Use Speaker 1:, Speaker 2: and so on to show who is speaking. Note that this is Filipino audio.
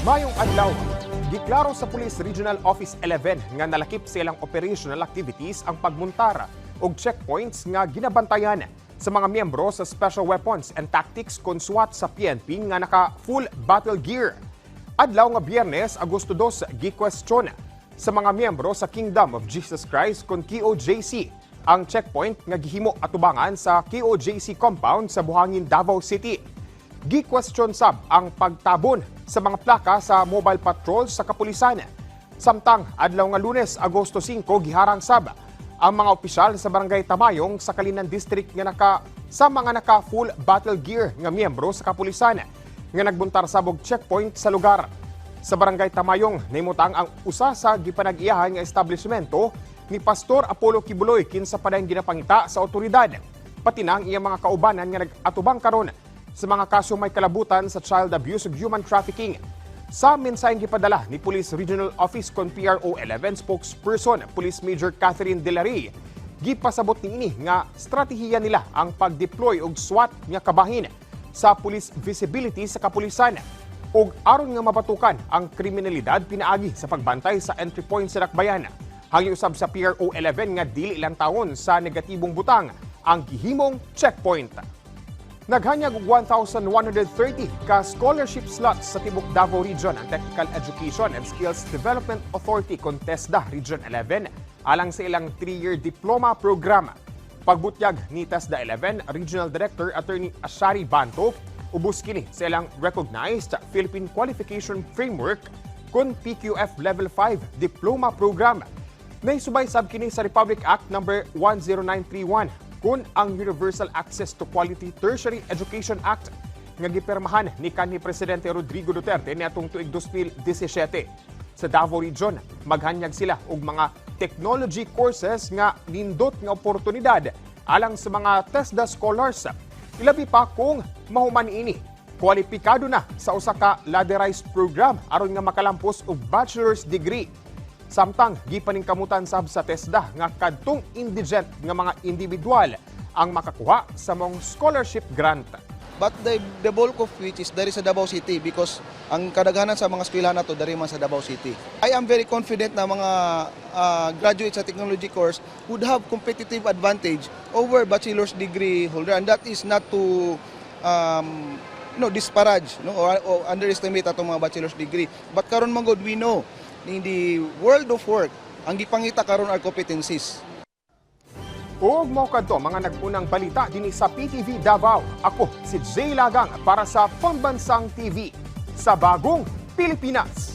Speaker 1: Mayong adlaw, giklaro sa Police Regional Office 11 nga nalakip sa ilang operational activities ang pagmuntar og checkpoints nga ginabantayan sa mga miyembro sa Special Weapons and Tactics kon SWAT sa PNP nga naka full battle gear. Adlaw nga Biyernes, Agosto 2, gikwestiyon sa mga miyembro sa Kingdom of Jesus Christ kon KOJC ang checkpoint nga gihimo atubangan sa KOJC compound sa Buhangin, Davao City. Gi-question sab ang pagtabon sa mga plaka sa mobile patrol sa kapulisan. Samtang adlaw nga Lunes, Agosto 5, giharang sab ang mga opisyal sa Barangay Tamayong sa Kalinan District nga naka sa mga naka full battle gear nga miyembro sa kapulisan nga nagbuntar sabog checkpoint sa lugar. Sa Barangay Tamayong, naimutang ang usa sa gipanag-iyahan nga establishmento ni Pastor Apollo Kibuloy kinsa pa dayon ginapangita sa otoridad. Pati na ang iyang mga kaubanan nga nag-atubang karon sa mga kaso may kalabutan sa child abuse ug human trafficking. Sa mensaheng gipadala ni Police Regional Office kon PRO 11 spokesperson Police Major Catherine De La Rey, gipasabot ni ini nga strategiya nila ang pag-deploy og SWAT nga kabahin sa police visibility sa kapulisan ug aron nga mabatukan ang kriminalidad pinaagi sa pagbantay sa entry point sa Dakbayan. Hangi usab sa PRO 11 nga dili ilang taon sa negatibong butang ang gihimong checkpoint. Naghanyag og 1,130 ka scholarship slots sa Tibok Davao Region ang Technical Education and Skills Development Authority Contesda Region 11 alang sa ilang 3-year diploma program. Pagbutyag ni TESDA 11, Regional Director Attorney Ashari Banto, ubos kini sa ilang recognized Philippine Qualification Framework kun PQF Level 5 Diploma Program. Naisubay sab kini sa Republic Act number 10931 kun ang Universal Access to Quality Tertiary Education Act nga gipirmahan ni kanhi Presidente Rodrigo Duterte niadtong tuig 2017. Sa Davao Region, maghanyag sila og mga technology courses nga nindot nga oportunidad alang sa mga TESDA scholars. Ilabi pa kung mahuman ini kwalipikado na sa usa ka ladderized program aron nga makalampos og bachelor's degree. Samtang gipaningkamutan sab sa TESDA nga kadtong indigent nga mga individual ang makakuha sa mong scholarship grant.
Speaker 2: But the, the bulk of which is dari sa Davao City because ang kadaghanan sa mga eskwelahan nato dari man sa Davao City. I am very confident na mga ah, graduates sa technology course would have competitive advantage over bachelor's degree holder and that is not to um, you know, disparage no, or, or underestimate atong mga bachelor's degree. But karon man God we know in world of work ang gipangita karon are competencies.
Speaker 1: Ug mo kadto mga nagunang balita dinhi sa PTV Davao. Ako si Jay Lagang para sa Pambansang TV sa Bagong Pilipinas.